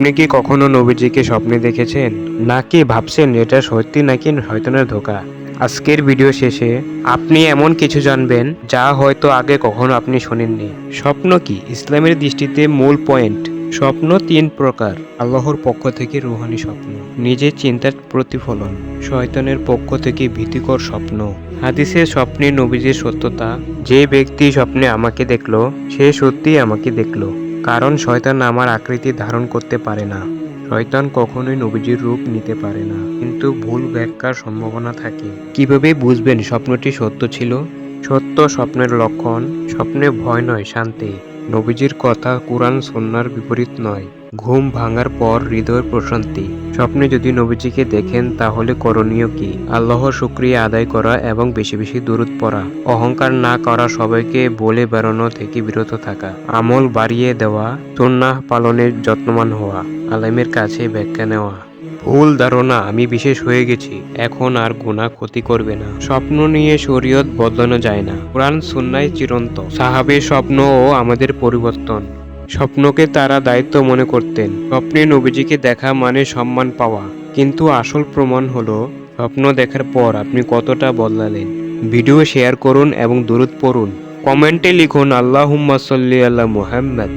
আপনি কি কখনো নবীজিকে স্বপ্নে দেখেছেন? নাকি ভাবছেন এটা সত্যি নাকি শয়তানের ধোকা? আজকের ভিডিও শেষে আপনি এমন কিছু জানবেন যা হয়তো আগে কখনো আপনি শোনেননি। স্বপ্ন কি? ইসলামের দৃষ্টিতে মূল পয়েন্ট স্বপ্ন তিন প্রকার। আল্লাহর পক্ষ থেকে রুহানি স্বপ্ন, নিজের চিন্তার প্রতিফলন, শয়তানের পক্ষ থেকে ভীতিকর স্বপ্ন। হাদিসের স্বপ্নে নবীজির সত্যতা, যে ব্যক্তি স্বপ্নে আমাকে দেখল, সে সত্যিই আমাকে দেখল। কারণ শয়তান আমার আকৃতি ধারণ করতে পারে না। শয়তান কখনোই নবীজির রূপ নিতে পারে না। কিন্তু ভুল ব্যাখ্যার সম্ভাবনা থাকে। কীভাবে বুঝবেন স্বপ্নটি সত্য ছিল? সত্য স্বপ্নের লক্ষণ। স্বপ্নে ভয় নয়, শান্তি। নবীজির কথা কোরআন সন্ন্যার বিপরীত নয়। ঘুম ভাঙার পর হৃদয়ের প্রশান্তি। স্বপ্নে যদি নবীজিকে দেখেন, তাহলে করণীয় কি? আল্লাহ শুক্রিয়া আদায় করা এবং বেশি বেশি দূরত পড়া। অহংকার না করা সবাইকে বলে বেড়ানো থেকে বিরত থাকা। আমল বাড়িয়ে দেওয়া সন্ন্যাহ পালনের যত্নমান হওয়া, আলেমের কাছে ব্যাখ্যা নেওয়া। ভুল ধারণা, আমি বিশেষ হয়ে গেছি। এখন আর গুণা ক্ষতি করবে না। স্বপ্ন নিয়ে শরীয়ত বদলানো যায় না। কোরআন সুন্নায় চিরন্ত। সাহাবের স্বপ্ন ও আমাদের পরিবর্তন। স্বপ্নকে তারা দায়িত্ব মনে করতেন। স্বপ্নে নবীজিকে দেখা মানে সম্মান পাওয়া। কিন্তু আসল প্রমাণ হলো, স্বপ্ন দেখার পর আপনি কতটা বদলালেন। ভিডিও শেয়ার করুন এবং দূরত পড়ুন। কমেন্টে লিখুন আল্লাহ সাল্লি আল্লাহ মুহাম্মদ।